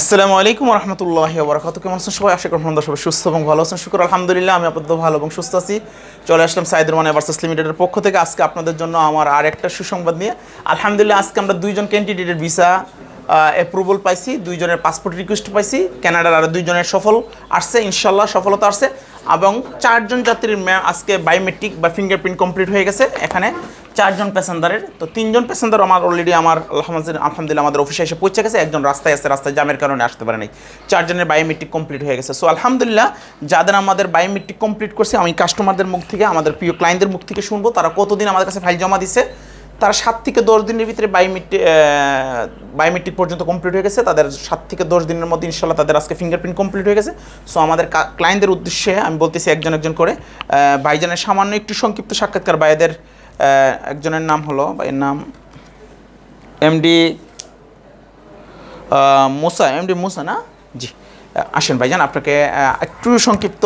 আসসালামু আলাইকুম রহমতুল্লাহ বরকাত কেমন আছেন সবাই? আশা করি আপনারা সবাই সুস্থ এবং ভালো আছেন। শুক্র, আলহামদুলিল্লাহ, আমি আপাতত ভালো এবং সুস্থ আছি। চলে আসলাম সাইদুর মানে ভার্সেস লিমিটেডের পক্ষ থেকে। আজকে আপনাদের জন্য আমার আর একটা সুসংবাদ নিয়ে। আলহামদুলিল্লাহ, আজকে আমরা দুইজন ক্যান্ডিডেটের ভিসা অ্যাপ্রুভাল পাইছি, দুইজনের পাসপোর্ট রিকোয়েস্ট পাইছি। কানাডার আর দুইজনের সফল আসছে ইনশাল্লাহ সফলতা আসছে। এবং চারজন যাত্রীর আজকে বায়োমেট্রিক বা ফিঙ্গারপ্রিন্ট কমপ্লিট হয়ে গেছে এখানে। চারজন প্যাসেঞ্জারের তো তিনজন প্যাসেঞ্জার আমার অলরেডি আমার আলহামদুলিল্লাহ আমাদের অফিসে এসে পৌঁছে গেছে একজন রাস্তায় আছে রাস্তায় জামের কারণে আসতে পারে নাই। চারজনের বায়োমেট্রিক কমপ্লিট হয়ে গেছে। সো আলহামদুলিল্লাহ যাদের আমাদের বায়োমেট্রিক কমপ্লিট করছে আমি কাস্টমারদের মুখ থেকে আমাদের প্রিয় ক্লায়েন্টদের মুখ থেকে শুনব তারা কতদিন আমাদের কাছে ফাইল জমা দিছে তারা সাত থেকে দশ দিনের ভিতরে বায়োমেট্রিক বায়োমেট্রিক পর্যন্ত কমপ্লিট হয়ে গেছে তাদের সাত থেকে দশ দিনের মধ্যে ইনশাল্লাহ তাদের আজকে ফিঙ্গারপ্রিন্ট কমপ্লিট হয়ে গেছে। সো আমাদের ক্লায়েন্টদের উদ্দেশ্যে আমি বলতেছি একজন একজন করে ভাইজানের সামান্য একটু সংক্ষিপ্ত সাক্ষাৎকার ভাইদের আহ, একজনের নাম হলো ভাইয়ের নাম এমডি মুসা এমডি মুসা না? জি আসেন ভাইজান, আপনাকে একটু সংক্ষিপ্ত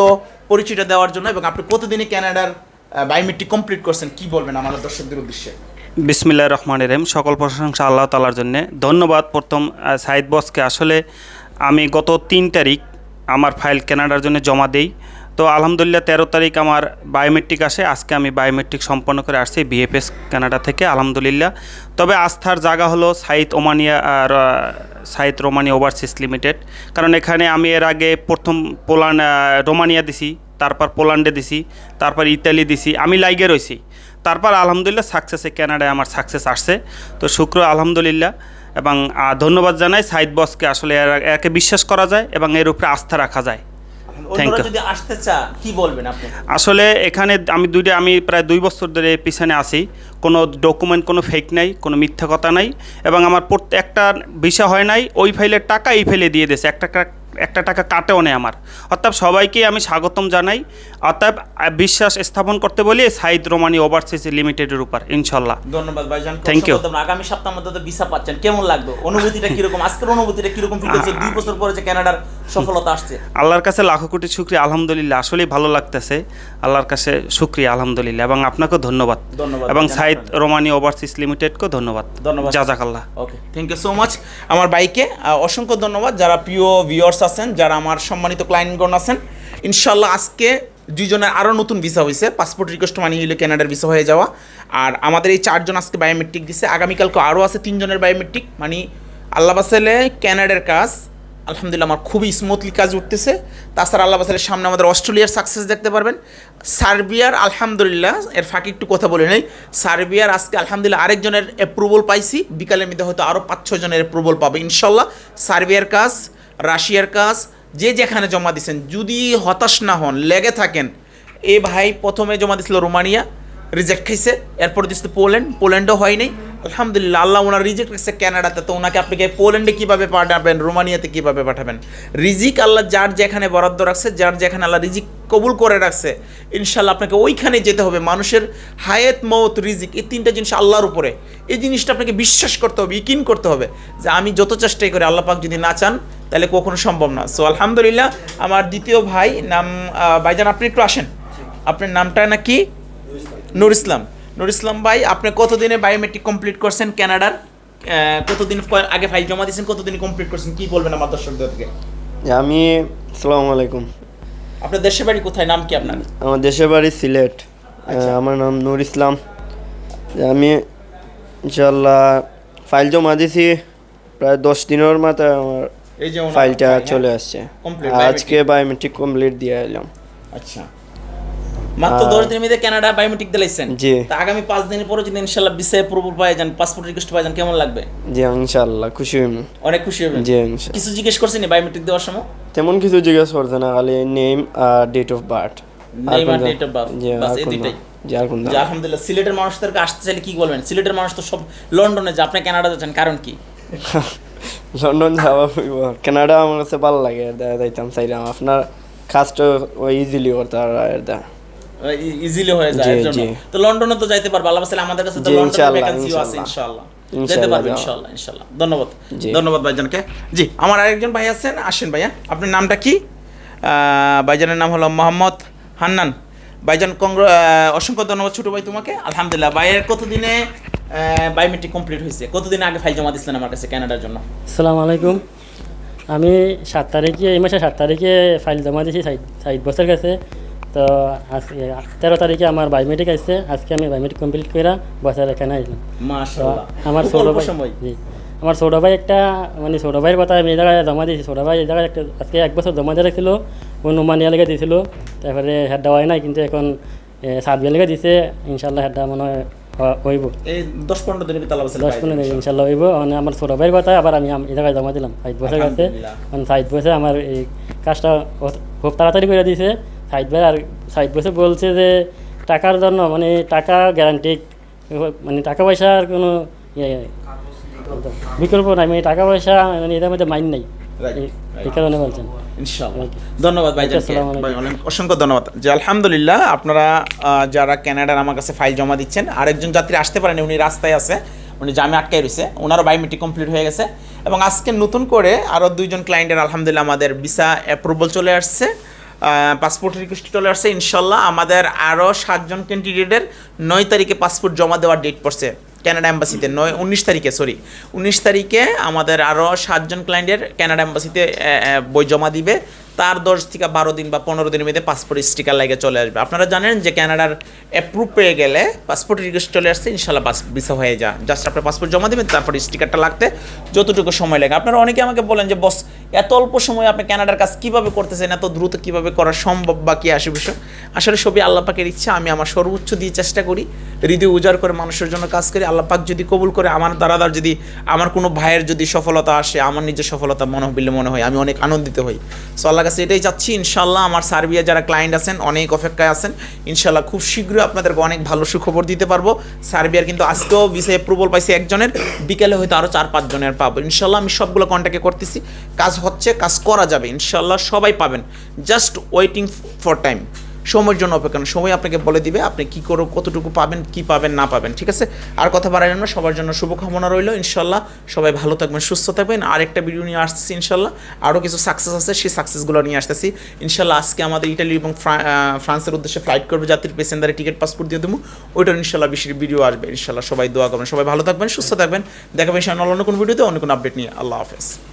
পরিচয়টা দেওয়ার জন্য, এবং আপনি কতদিনে ক্যানাডার বায়োমেট্রিক কমপ্লিট করছেন, কি বলবেন আমাদের দর্শকদের উদ্দেশ্যে? বিসমিল্লাহ রহমান রহিম। সকল প্রশংসা আল্লাহ তালার জন্যে। ধন্যবাদ প্রথম সাইদ বসকে। আসলে আমি গত তিন তারিখ আমার ফাইল কেনাডার জন্য জমা দেই। তো আলহামদুলিল্লাহ তেরো তারিখ আমার বায়োমেট্রিক আসে। আজকে আমি বায়োমেট্রিক সম্পন্ন করে আসছি বিএফএস কানাডা থেকে আলহামদুলিল্লাহ। তবে আস্থার জায়গা হলো সাইদ ওমানিয়া আর সাইদ রোমানিয়া ওভারসিস লিমিটেড। কারণ এখানে আমি এর আগে প্রথম আহ, রোমানিয়া দিছি তারপর পোল্যান্ডে দিছি তারপর ইতালি দিছি আমি লাইগে রয়েছি তারপর আলহামদুলিল্লাহ সাকসেসে কানাডায় আমার সাকসেস আসছে। তো শুক্র আলহামদুলিল্লাহ। এবং ধন্যবাদ জানাই সাইদ বসকে আসলে একে বিশ্বাস করা যায় এবং এর উপরে আস্থা রাখা যায়। Thank ইউ যদি আসতে চা কি বলবেন আপনি? আসলে এখানে আমি দুইটা আমি প্রায় দুই বছর ধরে পিছনে আছি। কোনো ডকুমেন্ট কোনো ফেক নাই কোনো মিথ্যা কথা নাই। এবং আমার একটা ভিসা হয় নাই ওই ফাইলের টাকা এই ফাইলে দিয়ে দিয়েছে। একটা একটা টাকা কাটেও নেই আমার। অর্থাৎ সবাইকে আমি স্বাগতম জানাই। অর্থাৎ বিশ্বাস স্থাপন করতে বলি সাইদ রোমানি ওভারসিজ লিমিটেডের উপর ইনশাল্লাহ ধন্যবাদ ভাইজান। You. অসংখ্য আগামী সপ্তাহের মধ্যে তো ভিসা পাচ্ছেন। কেমন লাগল? অনুভূতিটা কীরকম? আজকের অনুভূতিটা কীরকম ফিল হচ্ছে দুই বছর পরে যে কানাডার সফলতা আসছে। আল্লাহর কাছে লাখো কোটি শুক্রিয়া আলহামদুলিল্লাহ। আসলেই ভালো লাগতেছে। আল্লাহর কাছে শুক্রিয়া আলহামদুলিল্লাহ। এবং আপনাকেও ধন্যবাদ। ধন্যবাদ এবং সাইদ রোমানি ওভারসিজ লিমিটেডকেও ধন্যবাদ। ধন্যবাদ। জাজাকাল্লাহ। Okay thank you so much আমার বাইকে অসংখ্য ধন্যবাদ। যারা প্রিয় ভিউয়ার্স আছেন, যারা আমার সম্মানিত ক্লায়েন্টগণ আছেন। ইনশাল্লাহ আজকে দুইজনের আরও নতুন ভিসা হয়েছে পাসপোর্ট রিকোয়েস্ট মানি হইলে কানাডার ভিসা হয়ে যাওয়া। আর আমাদের এই চারজন আজকে বায়োমেট্রিক দিছে। আগামীকালকে আরও আছে তিনজনের বায়োমেট্রিক মানে আল্লাহ বাসালে ক্যানাডার কাজ, আলহামদুলিল্লাহ আমার খুবই স্মুথলি কাজ উঠতেছে। তাছাড়া আল্লাহ বাসালের সামনে আমাদের অস্ট্রেলিয়ার সাকসেস দেখতে পারবেন। সার্বিয়ার, আলহামদুলিল্লাহ, এর ফাঁকে একটু কথা বলে নেই। সার্বিয়ার আজকে আলহামদুলিল্লাহ আরেকজনের অ্যাপ্রুভাল পাইছি। বিকালের মধ্যে হয়তো আরও পাঁচ ছজনের জনের অ্যাপ্রুভাল পাবে। ইনশাল্লাহ সার্বিয়ার কাজ রাশিয়ার কাজ, যে যেখানে জমা দিছেন, যদি হতাশ না হন, লেগে থাকেন, এ ভাই প্রথমে জমা দিছিল রোমানিয়া রিজেক্ট খাইছে, এরপর দিচ্ছে পোল্যান্ড, পোল্যান্ডও হয়নি আলহামদুলিল্লাহ, আল্লাহ ওনার রিজেক্ট রেখেছে ক্যানাডাতে। তো ওনাকে আপনাকে পোল্যান্ডে কীভাবে পাঠাবেন, রোমানিয়াতে কীভাবে পাঠাবেন? রিজিক আল্লাহ যার যেখানে বরাদ্দ রাখছে, যার যেখানে আল্লাহ রিজিক কবুল করে রাখছে ইনশাল্লাহ আপনাকে ওইখানে যেতে হবে। মানুষের হায়াত মত রিজিক, এই তিনটা জিনিস আল্লাহর উপরে। এই জিনিসটা আপনাকে বিশ্বাস করতে হবে, ইকিন করতে হবে যে আমি যত চেষ্টাই করি, আল্লাহ পাক যদি না চান, তাহলে কখনো সম্ভব না। সো, আলহামদুলিল্লাহ, আমার দ্বিতীয় ভাই, নাম ভাইজান, আপনি একটু আসেন। আপনার নামটা নাকি? নুর ইসলাম। নুর ইসলাম ভাই আপনি কতদিনে বায়োমেট্রিক কমপ্লিট করছেন কানাডার আহ, কতদিন আগে ফাইল জমা দিয়েছেন কতদিন কমপ্লিট করছেন? কি বলবেন আমার দর্শকদেরকে আমি আসসালামু আলাইকুম। আপনার দেশের বাড়ি কোথায়? নাম কি আপনার? আমার দেশের বাড়ি সিলেট। আচ্ছা। আমার নাম নুর ইসলাম। আমি ইনশাল্লাহ ফাইল জমা দিয়েছি প্রায় দশ দিনের মাথায় আমার এই যে ফাইলটা হ্যাঁ? চলে আসছে। আজকে বায়োমেট্রিক কমপ্লিট দিয়ে এলাম। আচ্ছা। মাত্র দশ দিনের মধ্যে কানাডা বায়োমেট্রিক দিলাইছেন। জি। তা আগামী পাঁচ দিনের পরে যদি ইনশাল্লাহ ভিসা অ্যাপ্রুভাল পাই যান পাসপোর্ট রিকোয়েস্ট পাই যান কেমন লাগবে? জি ইনশাল্লাহ খুশি হইম। অনেক খুশি হবেন। জি ইনশাল্লাহ। কিছু জিজ্ঞেস করছেন বায়োমেট্রিক দেওয়ার সময়? তেমন কিছু জিজ্ঞেস করছে না খালি নেম আর ডেট অফ বার্থ Name আর of birth, জি বাস এই দুইটাই। আলহামদুলিল্লাহ সিলেটের মানুষদেরকে আসতে চাইলে কি বলবেন? সিলেটের মানুষ তো সব লন্ডনে যে আপনি কানাডা যাচ্ছেন কারণ কি? লন্ডন যাওয়া কানাডা আমার কাছে ভালো লাগে যাইতাম চাইলাম। আপনার কাজটা ইজিলি করতে ইজিলি হয়ে যায় এর জন্য। তো লন্ডনে তো যাইতে পারবে। আল্লাহ বাসালে আমাদের কাছে তো ইনশাআল্লাহ, ভ্যাকেন্সিও আছে ইনশাআল্লাহ। ইনশাআল্লাহ। যেতে পারবে ইনশাআল্লাহ ইনশাআল্লাহ। ধন্যবাদ। ধন্যবাদ ভাইজানকে। জি আমার আরেকজন ভাই আছেন আসেন ভাইয়া। আপনার নামটা কি? ভাইজানের নাম হলো মোহাম্মদ হান্নান। ভাইজান কংগ্র অসংখ্য ধন্যবাদ ছোট ভাই তোমাকে। আলহামদুলিল্লাহ ভাইয়ের কতদিনে বায়োমেট্রিক কমপ্লিট হয়েছে? কতদিন আগে ফাইল জমা দিচ্ছিলেন আমার কাছে কানাডার জন্য? আসসালামু আলাইকুম। আমি সাত তারিখে এই মাসে সাত তারিখে ফাইল জমা দিয়েছি সাইড বসের কাছে। তো আজকে তেরো তারিখে আমার বায়োমেট্রিক আসছে। আজকে আমি বায়োমেট্রিক কমপ্লিট করে বছর এখানে আসলাম। আমার খুব ছোট ভাই জি। আমার ছোট ভাই একটা মানে ছোট ভাইয়ের কথা আমি এই জায়গায় জমা দিয়েছি। ছোট ভাই এই জায়গায় একটা আজকে এক বছর জমা দিয়ে রাখছিল। অনুমানিয়া লেগে দিয়েছিল। তারপরে হেডটা হয় নাই কিন্তু এখন সাত বিয়া লেগে দিছে। ইনশাল্লাহ হেডটা মনে হয় হইব। এই দশ পনেরো দিনের দশ পনেরো দিন ইনশাল্লাহ হইব। মানে আমার ছোট ভাইয়ের কথা আবার আমি এই জায়গায় জমা দিলাম। সাইড বসে গেছে। আলহামদুলিল্লাহ। মানে সাইড বসে আমার এই কাজটা খুব তাড়াতাড়ি করে দিয়েছে সাইড ভাই আর সাইড বসে বলছে যে টাকার জন্য মানে টাকা গ্যারান্টি মানে টাকা পয়সার কোনো ইয়ে বিকল্প নাই মানে টাকা পয়সা মানে এটার মধ্যে মাইন নাই। এই- কারণে বলছেন। ধন্যবাদ ভাই অনেক অসংখ্য ধন্যবাদ। যে আলহামদুলিল্লাহ আপনারা যারা কানাডার আমার কাছে ফাইল জমা দিচ্ছেন আরেকজন যাত্রী আসতে পারেন উনি রাস্তায় আছে উনি জামে আটকায় রয়েছে ওনারও বায়োমেট্রিক কমপ্লিট হয়ে গেছে। এবং আজকে নতুন করে আরও দুইজন ক্লায়েন্টের আলহামদুলিল্লাহ আমাদের ভিসা অ্যাপ্রুভাল চলে আসছে। পাসপোর্ট রিকোয়েস্ট চলে আসছে ইনশাল্লাহ আমাদের আরও সাতজন ক্যান্ডিডেটের নয় তারিখে পাসপোর্ট জমা দেওয়ার ডেট পড়ছে কানাডা এম্বাসিতে নয় উনিশ তারিখে সরি উনিশ তারিখে আমাদের আরও সাতজন ক্লায়েন্টের আহ, আহ, বই জমা দিবে। তার দশ থেকে বারো দিন বা পনেরো দিনের মধ্যে পাসপোর্ট স্টিকার লাগে চলে আসবে। আপনারা জানেন যে ক্যানাডার অ্যাপ্রুভ পেয়ে গেলে পাসপোর্ট রিকোয়েস্ট চলে আসছে ইনশাল্লাহ পাস ভিসা হয়ে যা জাস্ট আপনার পাসপোর্ট জমা দেবেন তারপর স্টিকারটা লাগতে যতটুকু সময় লাগে। আপনারা অনেকে আমাকে বলেন যে বস এত অল্প সময় আপনি ক্যানাডার কাজ কীভাবে করতেছেন? এত দ্রুত কীভাবে করা সম্ভব বা কি আসে বিষয়? আসলে সবই আল্লাহ পাকের ইচ্ছা, আমি আমার সর্বোচ্চ দিয়ে চেষ্টা করি, হৃদয় উজাড় করে মানুষের জন্য কাজ করি। আল্লাহ পাক যদি কবুল করে, আমার দ্বারা যদি, আমার কোনো ভাইয়ের যদি সফলতা আসে, আমার নিজের সফলতা মনে হবিলে মনে হয়, আমি অনেক আনন্দিত হই। সো আল্লাহ কাছে এটাই চাচ্ছি ইনশাল্লাহ আমার সার্বিয়া যারা ক্লায়েন্ট আছেন, অনেক অপেক্ষায় আছেন ইনশাল্লাহ খুব শীঘ্রই আপনাদেরকে অনেক ভালো সুখবর দিতে পারব। সার্বিয়ার কিন্তু আজকেও ভিসা অ্যাপ্রুভাল পাইছে একজনের, বিকেলে হয়তো আরও চার পাঁচজনের পাবো। ইনশাল্লাহ আমি সবগুলো কন্ট্যাক্টে করতেছি, কাজ হচ্ছে, কাজ করা যাবে ইনশাল্লাহ সবাই পাবেন জাস্ট ওয়েটিং ফর টাইম সময়ের জন্য অপেক্ষা সময় আপনাকে বলে দিবে আপনি কি করো, কতটুকু পাবেন, কি পাবেন, না পাবেন, ঠিক আছে? আর কথা বাড়াইলাম না, সবার জন্য শুভকামনা রইল, ইনশাল্লাহ। সবাই ভালো থাকবেন, সুস্থ থাকবেন। আর একটা ভিডিও নিয়ে আসতেছি, ইনশাল্লাহ। আরও কিছু সাকসেস আছে, সেই সাকসেসগুলো নিয়ে আসতেছি। ইনশাল্লাহ আজকে আমাদের ইটালি এবং ফ্রা- ফ্রান্সের উদ্দেশ্যে ফ্লাইট করবে যাত্রীর পেসেঞ্জারের টিকিট পাসপোর্ট দিয়ে দেবো। ওইটার ইনশাল্লাহ বেশি ভিডিও আসবে, ইনশাল্লাহ সবাই দোয়া করবেন। সবাই ভালো থাকবেন, সুস্থ থাকবেন। দেখাবেন ইনশাল্লাহ অন্য কোনো ভিডিওতে অন্য কোনো আপডেট নিয়ে। আল্লাহ হাফেজ।